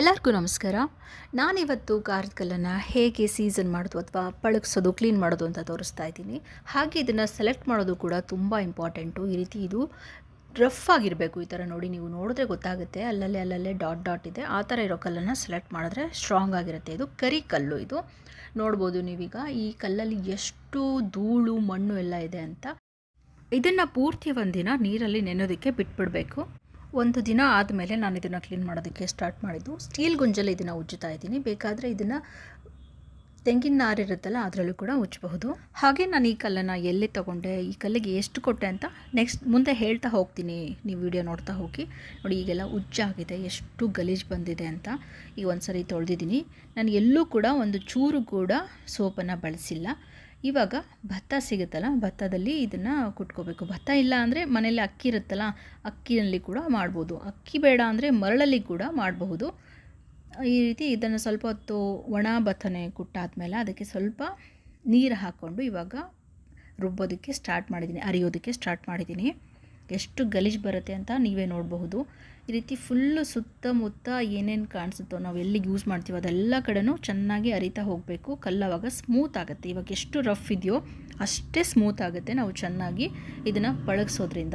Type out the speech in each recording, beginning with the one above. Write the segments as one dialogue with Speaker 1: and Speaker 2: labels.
Speaker 1: ಎಲ್ಲರಿಗೂ ನಮಸ್ಕಾರ. ನಾನಿವತ್ತು ಕಾರ್ಕಲನ್ನು ಹೇಗೆ ಸೀಸನ್ ಮಾಡೋದು ಅಥವಾ ಪಳಗಿಸೋದು, ಕ್ಲೀನ್ ಮಾಡೋದು ಅಂತ ತೋರಿಸ್ತಾ ಇದ್ದೀನಿ. ಹಾಗೆ ಇದನ್ನು ಸೆಲೆಕ್ಟ್ ಮಾಡೋದು ಕೂಡ ತುಂಬ ಇಂಪಾರ್ಟೆಂಟು. ಈ ರೀತಿ ಇದು ರಫ್ ಆಗಿರಬೇಕು ಈ ಥರ ನೋಡಿ ನೀವು ನೋಡಿದ್ರೆ ಗೊತ್ತಾಗುತ್ತೆ. ಅಲ್ಲಲ್ಲೇ ಅಲ್ಲಲ್ಲೇ ಡಾಟ್ ಡಾಟ್ ಇದೆ. ಆ ಥರ ಇರೋ ಕಲ್ಲನ್ನು ಸೆಲೆಕ್ಟ್ ಮಾಡಿದ್ರೆ ಸ್ಟ್ರಾಂಗ್ ಆಗಿರುತ್ತೆ ಇದು. ಕರಿ ಕಲ್ಲು ಇದು. ನೋಡ್ಬೋದು ನೀವೀಗ ಈ ಕಲ್ಲಲ್ಲಿ ಎಷ್ಟು ಧೂಳು, ಮಣ್ಣು ಎಲ್ಲ ಇದೆ ಅಂತ. ಇದನ್ನು ಪೂರ್ತಿ ಒಂದಿನ ನೀರಲ್ಲಿ ನೆನೋದಕ್ಕೆ ಬಿಟ್ಬಿಡಬೇಕು. ಒಂದು ದಿನ ಆದಮೇಲೆ ನಾನು ಇದನ್ನು ಕ್ಲೀನ್ ಮಾಡೋದಕ್ಕೆ ಸ್ಟಾರ್ಟ್ ಮಾಡಿದ್ದು. ಸ್ಟೀಲ್ ಗುಂಜಲ್ಲಿ ಇದನ್ನು ಉಜ್ಜುತ್ತಾ ಇದ್ದೀನಿ. ಬೇಕಾದರೆ ಇದನ್ನು ತೆಂಗಿನ ನಾರಿರುತ್ತಲ್ಲ ಅದರಲ್ಲೂ ಕೂಡ ಉಜ್ಜಬಹುದು. ಹಾಗೆ ನಾನು ಈ ಕಲ್ಲನ್ನು ಎಲ್ಲಿ ತೊಗೊಂಡೆ, ಈ ಕಲ್ಲಿಗೆ ಎಷ್ಟು ಕೊಟ್ಟೆ ಅಂತ ನೆಕ್ಸ್ಟ್ ಮುಂದೆ ಹೇಳ್ತಾ ಹೋಗ್ತೀನಿ. ನೀವು ವಿಡಿಯೋ ನೋಡ್ತಾ ಹೋಗಿ. ನೋಡಿ, ಈಗೆಲ್ಲ ಉಜ್ಜಾಗಿದೆ, ಎಷ್ಟು ಗಲೀಜು ಬಂದಿದೆ ಅಂತ. ಈಗ ಒಂದು ಸರಿ ತೊಳೆದಿದ್ದೀನಿ. ನಾನು ಎಲ್ಲೂ ಕೂಡ ಒಂದು ಚೂರು ಕೂಡ ಸೋಪನ್ನು ಬಳಸಿಲ್ಲ. ಇವಾಗ ಭತ್ತ ಸಿಗುತ್ತಲ್ಲ, ಭತ್ತದಲ್ಲಿ ಇದನ್ನು ಕುಟ್ಕೋಬೇಕು. ಭತ್ತ ಇಲ್ಲ ಅಂದರೆ ಮನೇಲಿ ಅಕ್ಕಿ ಇರುತ್ತಲ್ಲ, ಅಕ್ಕಿಯಲ್ಲಿ ಕೂಡ ಮಾಡ್ಬೋದು. ಅಕ್ಕಿ ಬೇಡ ಅಂದರೆ ಮರಳಲ್ಲಿ ಕೂಡ ಮಾಡಬಹುದು. ಈ ರೀತಿ ಇದನ್ನು ಸ್ವಲ್ಪ ಹೊತ್ತು ಒಣ ಭತ್ತನೆ ಕುಟ್ಟಾದ್ಮೇಲೆ ಅದಕ್ಕೆ ಸ್ವಲ್ಪ ನೀರು ಹಾಕ್ಕೊಂಡು ಇವಾಗ ರುಬ್ಬೋದಕ್ಕೆ ಸ್ಟಾರ್ಟ್ ಮಾಡಿದ್ದೀನಿ, ಅರಿಯೋದಕ್ಕೆ ಸ್ಟಾರ್ಟ್ ಮಾಡಿದ್ದೀನಿ. ಎಷ್ಟು ಗಲೀಜು ಬರುತ್ತೆ ಅಂತ ನೀವೇ ನೋಡಬಹುದು. ಈ ರೀತಿ ಫುಲ್ಲು ಸುತ್ತಮುತ್ತ ಏನೇನು ಕಾಣಿಸುತ್ತೋ ನಾವು ಎಲ್ಲಿಗೆ ಯೂಸ್ ಮಾಡ್ತೀವೋ ಅದೆಲ್ಲ ಕಡೆನೂ ಚೆನ್ನಾಗಿ ಅರಿತಾ ಹೋಗಬೇಕು. ಕಲ್ಲವಾಗ ಸ್ಮೂತ್ ಆಗುತ್ತೆ. ಇವಾಗ ಎಷ್ಟು ರಫ್ ಇದೆಯೋ ಅಷ್ಟೇ ಸ್ಮೂತ್ ಆಗುತ್ತೆ ನಾವು ಚೆನ್ನಾಗಿ ಇದನ್ನು ಪಳಗಿಸೋದ್ರಿಂದ.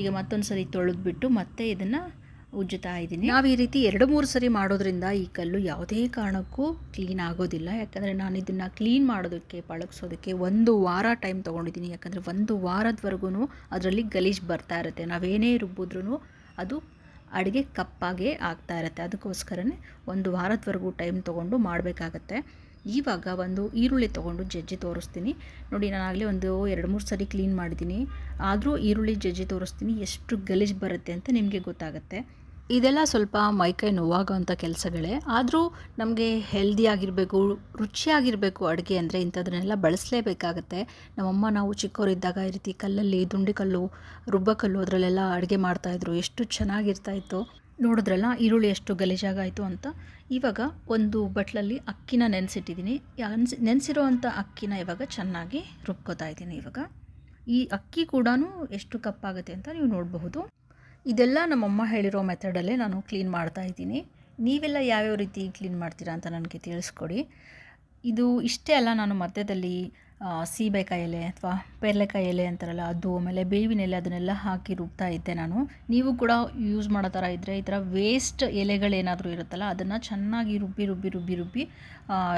Speaker 1: ಈಗ ಮತ್ತೊಂದು ಸರಿ ತೊಳೆದ್ಬಿಟ್ಟು ಮತ್ತೆ ಇದನ್ನು ಉಜ್ಜುತ್ತಾ ಇದ್ದೀನಿ. ನಾವು ಈ ರೀತಿ ಎರಡು ಮೂರು ಸರಿ ಮಾಡೋದ್ರಿಂದ ಈ ಕಲ್ಲು ಯಾವುದೇ ಕಾರಣಕ್ಕೂ ಕ್ಲೀನ್ ಆಗೋದಿಲ್ಲ. ಯಾಕಂದರೆ ನಾನು ಇದನ್ನು ಕ್ಲೀನ್ ಮಾಡೋದಕ್ಕೆ, ಪಳಗಿಸೋದಕ್ಕೆ ಒಂದು ವಾರ ಟೈಮ್ ತೊಗೊಂಡಿದ್ದೀನಿ. ಯಾಕಂದರೆ ಒಂದು ವಾರದವರೆಗೂ ಅದರಲ್ಲಿ ಗಲೀಜು ಬರ್ತಾ ಇರುತ್ತೆ. ನಾವೇನೇ ರುಬ್ಬಿದ್ರೂ ಅದು ಅಡುಗೆ ಕಪ್ಪಾಗೆ ಆಗ್ತಾ ಇರುತ್ತೆ. ಅದಕ್ಕೋಸ್ಕರನೇ ಒಂದು ವಾರದವರೆಗೂ ಟೈಮ್ ತೊಗೊಂಡು ಮಾಡಬೇಕಾಗತ್ತೆ. ಇವಾಗ ಒಂದು ಈರುಳ್ಳಿ ತೊಗೊಂಡು ಜಜ್ಜಿ ತೋರಿಸ್ತೀನಿ. ನೋಡಿ, ನಾನು ಆಗಲೇ ಒಂದು ಎರಡು ಮೂರು ಸರಿ ಕ್ಲೀನ್ ಮಾಡಿದ್ದೀನಿ. ಆದರೂ ಈರುಳ್ಳಿ ಜಜ್ಜಿ ತೋರಿಸ್ತೀನಿ. ಎಷ್ಟು ಗಲೀಜು ಬರುತ್ತೆ ಅಂತ ನಿಮಗೆ ಗೊತ್ತಾಗುತ್ತೆ. ಇದೆಲ್ಲ ಸ್ವಲ್ಪ ಮೈಕೈ ನೋವಾಗೋವಂಥ ಕೆಲಸಗಳೇ. ಆದರೂ ನಮಗೆ ಹೆಲ್ದಿಯಾಗಿರಬೇಕು ರುಚಿಯಾಗಿರಬೇಕು ಅಡುಗೆ ಅಂದರೆ ಇಂಥದನ್ನೆಲ್ಲ ಬಳಸಲೇಬೇಕಾಗತ್ತೆ. ನಮ್ಮಮ್ಮ ನಾವು ಚಿಕ್ಕವರಿದ್ದಾಗ ಈ ರೀತಿ ಕಲ್ಲಲ್ಲಿ ದುಂಡಿಕಲ್ಲು, ರುಬ್ಬಕಲ್ಲು ಅದರಲ್ಲೆಲ್ಲ ಅಡುಗೆ ಮಾಡ್ತಾಯಿದ್ರು ಎಷ್ಟು ಚೆನ್ನಾಗಿರ್ತಾಯಿತ್ತು ನೋಡಿದ್ರಲ್ಲ, ಈರುಳ್ಳಿ ಎಷ್ಟು ಗಲೀಜಾಗಾಯಿತು ಅಂತ. ಇವಾಗ ಒಂದು ಬಟ್ಲಲ್ಲಿ ಅಕ್ಕಿನ ನೆನೆಸಿಟ್ಟಿದ್ದೀನಿ. ನೆನೆಸಿ ನೆನೆಸಿರೋ ಅಕ್ಕಿನ ಇವಾಗ ಚೆನ್ನಾಗಿ ರುಬ್ಕೋತಾ ಇದ್ದೀನಿ ಇವಾಗ. ಈ ಅಕ್ಕಿ ಕೂಡ ಎಷ್ಟು ಕಪ್ಪಾಗುತ್ತೆ ಅಂತ ನೀವು ನೋಡಬಹುದು. ಇದೆಲ್ಲ ನಮ್ಮಮ್ಮ ಹೇಳಿರೋ ಮೆಥಡಲ್ಲೇ ನಾನು ಕ್ಲೀನ್ ಮಾಡ್ತಾ ಇದ್ದೀನಿ. ನೀವೆಲ್ಲ ಯಾವ್ಯಾವ ರೀತಿ ಕ್ಲೀನ್ ಮಾಡ್ತೀರಾ ಅಂತ ನನಗೆ ತಿಳಿಸ್ಕೊಡಿ. ಇದು ಇಷ್ಟೇ ಅಲ್ಲ, ನಾನು ಮಧ್ಯದಲ್ಲಿ ಸೀಬೆಕಾಯಿ ಎಲೆ ಅಥವಾ ಪೇರ್ಲೆಕಾಯಿ ಎಲೆ ಅಂತಾರಲ್ಲ, ಅದು ಆಮೇಲೆ ಬೇವಿನ ಎಲೆ ಅದನ್ನೆಲ್ಲ ಹಾಕಿ ರುಬ್ತಾ ಇದ್ದೆ ನಾನು. ನೀವು ಕೂಡ ಯೂಸ್ ಮಾಡೋ ಥರ ಇದ್ದರೆ ಈ ಥರ ವೇಸ್ಟ್ ಎಲೆಗಳೇನಾದರೂ ಇರುತ್ತಲ್ಲ, ಅದನ್ನು ಚೆನ್ನಾಗಿ ರುಬ್ಬಿ ರುಬ್ಬಿ ರುಬ್ಬಿ ರುಬ್ಬಿ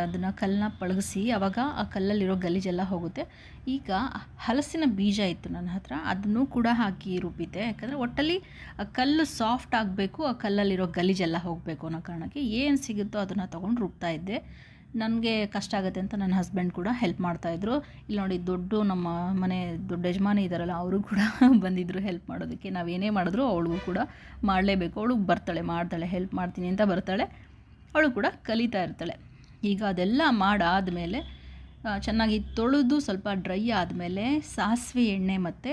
Speaker 1: ಅದನ್ನು ಕಲ್ಲನ್ನ ಪಳಗಿಸಿ ಆವಾಗ ಆ ಕಲ್ಲಲ್ಲಿರೋ ಗಲೀಜೆಲ್ಲ ಹೋಗುತ್ತೆ. ಈಗ ಹಲಸಿನ ಬೀಜ ಇತ್ತು ನನ್ನ ಹತ್ರ, ಅದನ್ನು ಕೂಡ ಹಾಕಿ ರುಬ್ಬಿದ್ದೆ. ಯಾಕಂದರೆ ಒಟ್ಟಲ್ಲಿ ಆ ಕಲ್ಲು ಸಾಫ್ಟ್ ಆಗಬೇಕು, ಆ ಕಲ್ಲಲ್ಲಿರೋ ಗಲೀಜೆಲ್ಲ ಹೋಗಬೇಕು ಅನ್ನೋ ಕಾರಣಕ್ಕೆ ಏನು ಸಿಗುತ್ತೋ ಅದನ್ನು ತೊಗೊಂಡು ರುಬ್ತಾ ಇದ್ದೆ. ನನಗೆ ಕಷ್ಟ ಆಗುತ್ತೆ ಅಂತ ನನ್ನ ಹಸ್ಬೆಂಡ್ ಕೂಡ ಹೆಲ್ಪ್ ಮಾಡ್ತಾಯಿದ್ರು ಇಲ್ಲಿ ನೋಡಿ ದೊಡ್ಡ ನಮ್ಮ ಮನೆ ದೊಡ್ಡ ಯಜಮಾನಿ ಇದ್ದಾರಲ್ಲ ಅವರು ಕೂಡ ಬಂದಿದ್ದರು ಹೆಲ್ಪ್ ಮಾಡೋದಕ್ಕೆ. ನಾವೇನೇ ಮಾಡಿದ್ರು ಅವಳಿಗೂ ಕೂಡ ಮಾಡಲೇಬೇಕು. ಅವಳು ಬರ್ತಾಳೆ, ಮಾಡ್ತಾಳೆ ಹೆಲ್ಪ್ ಮಾಡ್ತೀನಿ ಅಂತ ಬರ್ತಾಳೆ. ಅವಳು ಕೂಡ ಕಲಿತಾ ಇರ್ತಾಳೆ. ಈಗ ಅದೆಲ್ಲ ಮಾಡಾದಮೇಲೆ ಚೆನ್ನಾಗಿ ತೊಳೆದು ಸ್ವಲ್ಪ ಡ್ರೈ ಆದಮೇಲೆ ಸಾಸಿವೆ ಎಣ್ಣೆ ಮತ್ತು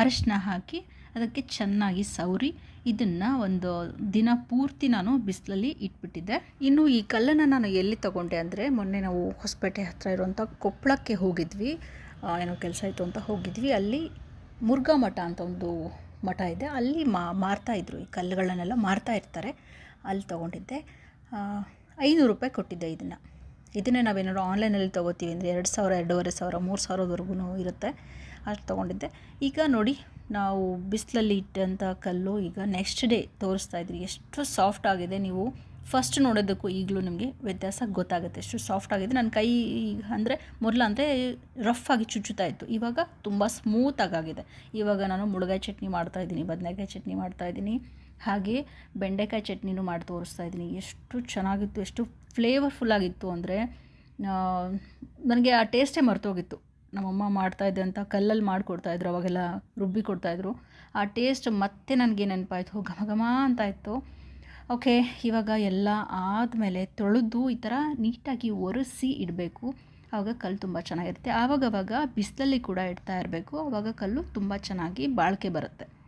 Speaker 1: ಅರಶಿನ ಹಾಕಿ ಅದಕ್ಕೆ ಚೆನ್ನಾಗಿ ಸೌರಿ ಇದನ್ನು ಒಂದು ದಿನ ಪೂರ್ತಿ ನಾನು ಬಿಸಿಲಲ್ಲಿ ಇಟ್ಬಿಟ್ಟಿದ್ದೆ. ಇನ್ನು ಈ ಕಲ್ಲನ್ನು ನಾನು ಎಲ್ಲಿ ತಗೊಂಡೆ ಅಂದರೆ ಮೊನ್ನೆ ನಾವು ಹೊಸಪೇಟೆ ಹತ್ತಿರ ಇರುವಂಥ ಕೊಪ್ಪಳಕ್ಕೆ ಹೋಗಿದ್ವಿ. ಏನೋ ಕೆಲಸ ಇತ್ತು ಅಂತ ಹೋಗಿದ್ವಿ. ಅಲ್ಲಿ ಮುರುಘಾ ಮಠ ಅಂತ ಒಂದು ಮಠ ಇದೆ. ಅಲ್ಲಿ ಮಾ ಮಾರ್ತಾಯಿದ್ರು ಈ ಕಲ್ಲುಗಳನ್ನೆಲ್ಲ ಮಾರ್ತಾ ಇರ್ತಾರೆ. ಅಲ್ಲಿ ತೊಗೊಂಡಿದ್ದೆ. ಐನೂರು ರೂಪಾಯಿ ಕೊಟ್ಟಿದ್ದೆ ಇದನ್ನು. ಇದನ್ನೇ ನಾವೇನಾದ್ರು ಆನ್ಲೈನಲ್ಲಿ ತೊಗೋತೀವಿ ಅಂದರೆ ಎರಡು ಸಾವಿರ, ಎರಡೂವರೆ ಸಾವಿರ, ಮೂರು ಸಾವಿರದವರೆಗೂ ಇರುತ್ತೆ. ಅಷ್ಟು ತೊಗೊಂಡಿದ್ದೆ. ಈಗ ನೋಡಿ ನಾವು ಬಿಸಿಲಲ್ಲಿ ಇಟ್ಟಂಥ ಕಲ್ಲು ಈಗ ನೆಕ್ಸ್ಟ್ ಡೇ ತೋರಿಸ್ತಾ ಇದ್ರಿ. ಎಷ್ಟು ಸಾಫ್ಟ್ ಆಗಿದೆ ನೀವು. ಫಸ್ಟ್ ನೋಡೋದಕ್ಕೂ ಈಗಲೂ ನಿಮಗೆ ವ್ಯತ್ಯಾಸ ಗೊತ್ತಾಗುತ್ತೆ. ಎಷ್ಟು ಸಾಫ್ಟ್ ಆಗಿದೆ. ನನ್ನ ಕೈ ಈಗ ಅಂದರೆ ಮೊದಲು ಅಂದರೆ ರಫ್ ಆಗಿ ಚುಚ್ಚುತ್ತಾ ಇತ್ತು. ಇವಾಗ ತುಂಬ ಸ್ಮೂತ್ ಆಗಿದೆ. ಇವಾಗ ನಾನು ಮುಳುಗಾಯಿ ಚಟ್ನಿ ಮಾಡ್ತಾ ಇದ್ದೀನಿ, ಬದನೆಕಾಯಿ ಚಟ್ನಿ ಮಾಡ್ತಾಯಿದ್ದೀನಿ ಹಾಗೆ ಬೆಂಡೆಕಾಯಿ ಚಟ್ನಿನೂ ಮಾಡಿ ತೋರಿಸ್ತಾ ಇದ್ದೀನಿ. ಎಷ್ಟು ಚೆನ್ನಾಗಿತ್ತು, ಎಷ್ಟು ಫ್ಲೇವರ್ಫುಲ್ ಆಗಿತ್ತು ಅಂದರೆ ನನಗೆ ಆ ಟೇಸ್ಟೇ ಮರ್ತೋಗಿತ್ತು ನಮ್ಮಮ್ಮ ಮಾಡ್ತಾಯಿದ್ದೆ ಅಂತ ಕಲ್ಲಲ್ಲಿ ಮಾಡಿಕೊಡ್ತಾಯಿದ್ರು ಅವಾಗೆಲ್ಲ ರುಬ್ಬಿ ಕೊಡ್ತಾಯಿದ್ರು ಆ ಟೇಸ್ಟ್ ಮತ್ತೆ ನನಗೆ ನೆನಪಾಯಿತು. ಘಮ ಘಮ ಅಂತ ಇತ್ತು. ಓಕೆ ಇವಾಗ ಎಲ್ಲ ಆದಮೇಲೆ ತೊಳೆದು ಈ ಥರ ನೀಟಾಗಿ ಒರೆಸಿ ಇಡಬೇಕು. ಆವಾಗ ಕಲ್ಲು ತುಂಬ ಚೆನ್ನಾಗಿರುತ್ತೆ. ಆವಾಗವಾಗ ಬಿಸಿಲಲ್ಲಿ ಕೂಡ ಇಡ್ತಾ ಇರಬೇಕು. ಆವಾಗ ಕಲ್ಲು ತುಂಬ ಚೆನ್ನಾಗಿ ಬಾಳಿಕೆ ಬರುತ್ತೆ.